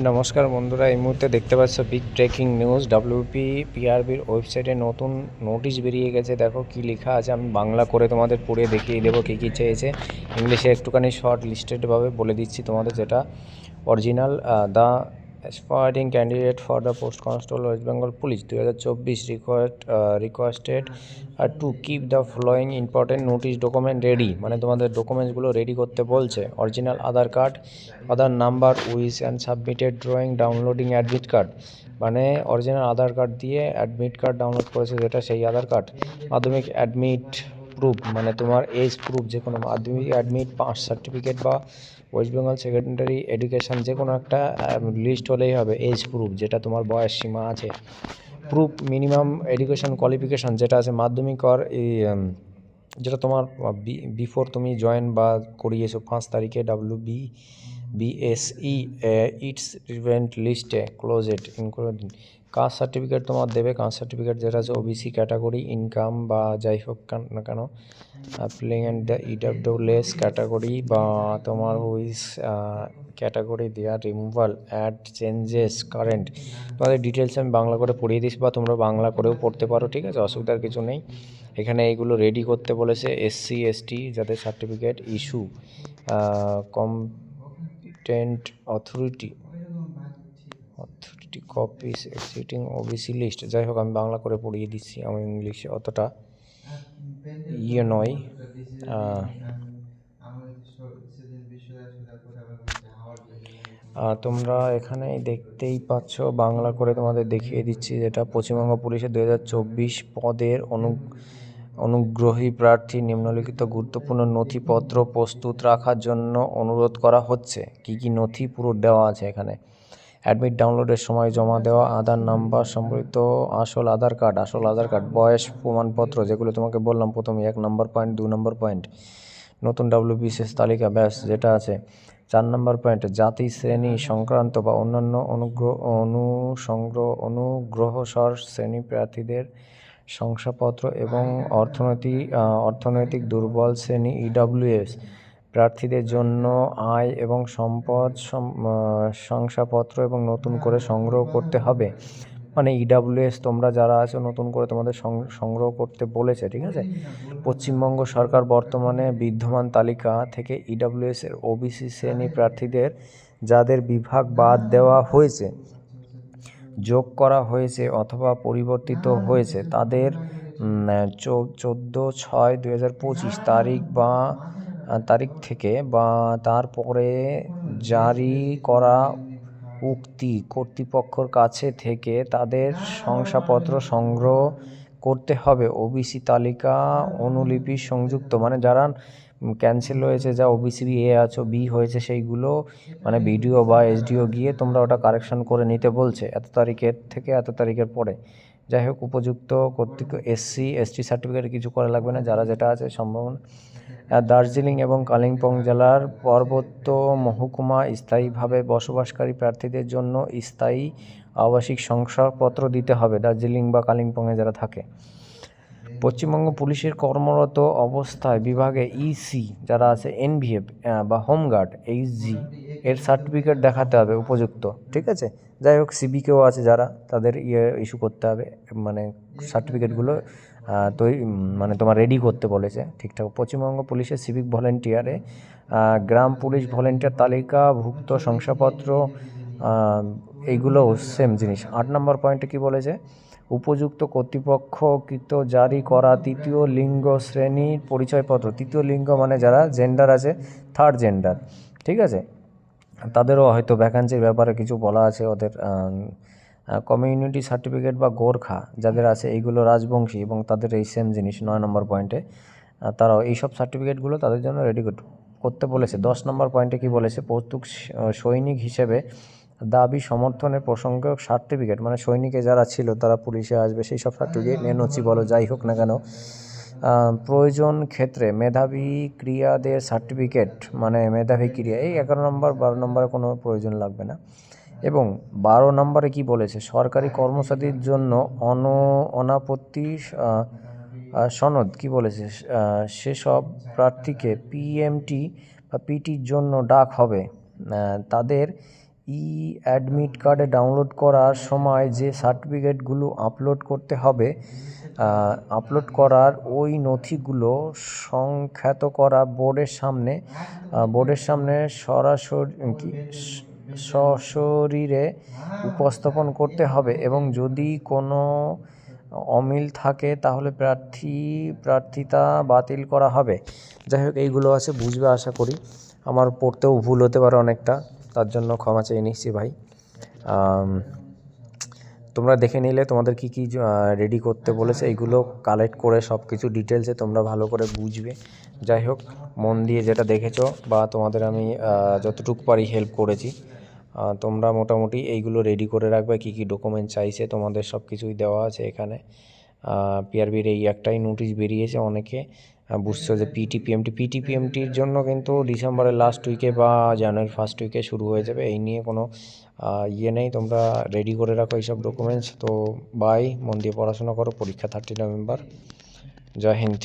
নমস্কার বন্ধুরা, এই মুহূর্তে দেখতে পাচ্ছ বিগ ব্রেকিং নিউজ ডাব্লিউপি পিআরবির ওয়েবসাইটে নতুন নোটিশ বেরিয়ে গেছে। দেখো কি লেখা আছে, আমি বাংলা করে তোমাদের পড়ে দেখিয়ে দেবো কী কী চেয়েছে। ইংলিশে একটুখানি শর্ট লিস্টেডভাবে বলে দিচ্ছি তোমাদের যেটা। Original the aspiring candidate for the post constable West Bengal police দু হাজার চব্বিশ request requested to keep the following important notice document ready মানে তোমাদের ডকুমেন্টসগুলো রেডি করতে বলছে। Original Aadhaar card Aadhaar number with and submitted drawing downloading admit card মানে original Aadhaar card দিয়ে অ্যাডমিট কার্ড ডাউনলোড করেছে যেটা সেই Aadhaar card Madhyamik admit proof মানে তোমার এজ প্রুফ যে কোনো মাধ্যমিক অ্যাডমিট পাস সার্টিফিকেট বা ওয়েস্ট বেঙ্গল সেকেন্ডারি এডুকেশন যে কোনো একটা লিস্ট হলেই হবে এজ প্রুফ যেটা তোমার বয়স সীমা আছে। প্রুফ মিনিমাম এডুকেশন কোয়ালিফিকেশন যেটা আছে মাধ্যমিক আর এই যেটা তোমার বিফোর তুমি জয়েন বা করিয়েছো পাঁচ তারিখে W B BSE it's event লিস্টে ক্লোজেড ইনক্লুডিং কাস্ট সার্টিফিকেট তোমার দেবে, কাস্ট সার্টিফিকেট যেটা আছে ওবিসি ক্যাটাগরি ইনকাম বা যাই হোক না কেন applying and the EWS category বা তোমার wise category there removal add changes current তোমাদের ডিটেলস আমি বাংলা করে পড়িয়ে দিস বা তোমরা বাংলা করেও পড়তে পারো, ঠিক আছে? অসুবিধার কিছু নেই। এখানে এইগুলো রেডি করতে বলেছে এসসি এসটি যাদের certificate issue competent authority authority copies existing OBC list যাই হোক আমি বাংলা করে পড়িয়ে দিচ্ছি আমি ইংলিশে। অতটা ইয়ে নয়। তোমরা এখানে দেখতেই পাচ্ছ, বাংলা করে তোমাদের দেখিয়ে দিচ্ছি যেটা। পশ্চিমবঙ্গ পুলিশের দু হাজার চব্বিশ পদের অনু, অনুগ্রহী প্রার্থী নিম্নলিখিত গুরুত্বপূর্ণ নথিপত্র প্রস্তুত রাখার জন্য অনুরোধ করা হচ্ছে। কি কি নথি পুরো দেওয়া আছে এখানে? অ্যাডমিট ডাউনলোডের সময় জমা দেওয়া আধার নাম্বার সম্বলিত আসল আধার কার্ড, আসল আধার কার্ড, বয়স, প্রমাণপত্র যেগুলো তোমাকে বললাম প্রথমে, এক নম্বর পয়েন্ট, দু নম্বর পয়েন্ট। নতুন ডাব্লিউবিসিএস তালিকা, ব্যাস, যেটা আছে। চার নম্বর পয়েন্ট, জাতি, শ্রেণি, সংক্রান্ত বা অন্যান্য অনুগ্রহ অনুসংগ্রহ অনুগ্রহসর শ্রেণি প্রার্থীদের শংসাপত্র এবং অর্থনৈতিক অর্থনৈতিক দুর্বল শ্রেণি ইডাব্লিউএস প্রার্থীদের জন্য আয় এবং সম্পদ, সম- শংসাপত্র এবং নতুন করে সংগ্রহ করতে হবে। মানে ইডাব্লিউএস তোমরা যারা আছো, নতুন করে তোমাদের সংগ্রহ করতে বলেছে, ঠিক আছে? পশ্চিমবঙ্গ সরকার বর্তমানে বিদ্যমান তালিকা থেকে ইডাব্লিউএস এর ওবিসি শ্রেণি প্রার্থীদের, যাদের বিভাগ বাদ দেওয়া হয়েছে, যোগ করা হয়েছে অথবা পরিবর্তিত হয়েছে, তাদের চোদ্দ ছয় দু হাজার পঁচিশ তারিখ বা তারিখ থেকে বা তারপরে জারি করা উক্তি কর্তৃপক্ষর কাছে থেকে তাদের শংসাপত্র সংগ্রহ করতে হবে। ওবিসি তালিকা অনুলিপি সংযুক্ত মানে যারা ক্যান্সেল হয়েছে, যা ওবিসি এ আছো বি হয়েছে, সেইগুলো মানে বিডিও বা এসডিও গিয়ে তোমরা ওটা কারেকশন করে নিতে বলছে এত তারিখের থেকে এত তারিখের পরে। যাই হোক, উপযুক্ত কর্তৃক এসসি এসটি সার্টিফিকেট কিছু করা লাগবে না, যারা যেটা আছে সম্ভাবনা দার্জিলিং এবং কালিম্পং জেলার পার্বত্য মহকুমা স্থায়ীভাবে বসবাসকারী প্রার্থীদের জন্য স্থায়ী আবাসিক শংসাপত্র দিতে হবে, দার্জিলিং বা কালিম্পংয়ে যারা থাকে। পশ্চিমবঙ্গ পুলিশের কর্মরত অবস্থায় বিভাগে ইসি যারা আছে এনভিএফ বা হোমগার্ড এইচজি এর সার্টিফিকেট দেখাতে হবে, উপযুক্ত, ঠিক আছে? যাই হোক সিবিকেও আছে যারা, তাদের ইয়ে ইস্যু করতে হবে মানে সার্টিফিকেটগুলো তৈরি মানে তোমার রেডি করতে বলেছে, ঠিকঠাক। পশ্চিমবঙ্গ পুলিশের সিভিক ভলেন্টিয়ারে গ্রাম পুলিশ ভলেন্টিয়ার তালিকাভুক্ত শংসাপত্র এইগুলো সেম জিনিস। আট নম্বর পয়েন্টে কি বলেছে? উপযুক্ত কর্তৃপক্ষকৃত জারি করা তৃতীয় লিঙ্গ শ্রেণির পরিচয়পত্র। তৃতীয় লিঙ্গ মানে যারা জেন্ডার আছে থার্ড জেন্ডার ঠিক আছে? তাদেরও হয়তো ভ্যাকান্সির ব্যাপারে কিছু বলা আছে, ওদের কমিউনিটি সার্টিফিকেট বা গোর্খা যাদের আছে, এইগুলো রাজবংশী এবং তাদের এই সেম জিনিস, নয় নম্বর পয়েন্টে তারাও এইসব সার্টিফিকেটগুলো তাদের জন্য রেডি করতে বলেছে। দশ নম্বর পয়েন্টে কি বলেছে? প্রস্তুত সৈনিক হিসেবে দাবি সমর্থনের প্রসঙ্গে সার্টিফিকেট মানে সৈনিকে যারা ছিল, তারা পুলিশে আসবে, সেই সব সার্টিফিকেট এনওসি বলো যাই হোক না কেন প্রয়োজন ক্ষেত্রে মেধাবী ক্রিয়াদের সার্টিফিকেট মানে মেধাবী ক্রিয়া এই এগারো নম্বর, বারো নম্বরে কোনো প্রয়োজন লাগবে না। এবং বারো নম্বরে কি বলেছে? সরকারি কর্মচারীর জন্য অন, অনাপত্তি সনদ, কি বলেছে? সেসব প্রার্থীকে পিএমটি বা পিটির জন্য ডাক হবে। তাদের ই অ্যাডমিট কার্ডে ডাউনলোড করার সময় যে সার্টিফিকেটগুলো আপলোড করতে হবে আপলোড করার ওই নথিগুলো সংখ্যাত করা বোর্ডের সামনে বোর্ডের সামনে সরাসরি কি, সশরীরে উপস্থাপন করতে হবে এবং যদি কোনো অমিল থাকে তাহলে প্রার্থী, প্রার্থিতা বাতিল করা হবে। যাই হোক, এইগুলো আছে, বুঝবে আশা করি। আমার পড়তেও ভুল হতে পারে অনেকটা। তার জন্য ক্ষমা চেয়ে নিচ্ছি ভাই। তোমরা দেখে নিলে তোমাদের কি কি রেডি করতে বলেছে এইগুলো কালেক্ট করে সব কিছু ডিটেলসে তোমরা ভালো করে বুঝবে। যাই হোক, মন দিয়ে যেটা দেখেছ বা তোমাদের আমি যতটুকু পারি হেল্প করেছি তোমরা মোটামুটি এইগুলো রেডি করে রাখবে, কি কি ডকুমেন্ট চাইছে, তোমাদের সব কিছুই দেওয়া আছে এখানে। পিআরবির এই একটাই নোটিশ বেরিয়েছে অনেকে। বুঝছ যে পিটি পিএমটি পিটি পিএমটির জন্য কিন্তু ডিসেম্বরের লাস্ট উইকে বা জানুয়ারির ফার্স্ট উইকে শুরু হয়ে যাবে। এই নিয়ে কোনো ইয়ে নেই। তোমরা রেডি করে রাখো এইসব ডকুমেন্টস তো বাই মন দিয়ে পড়াশোনা করো। পরীক্ষা থার্টি নভেম্বর জয় হিন্দ।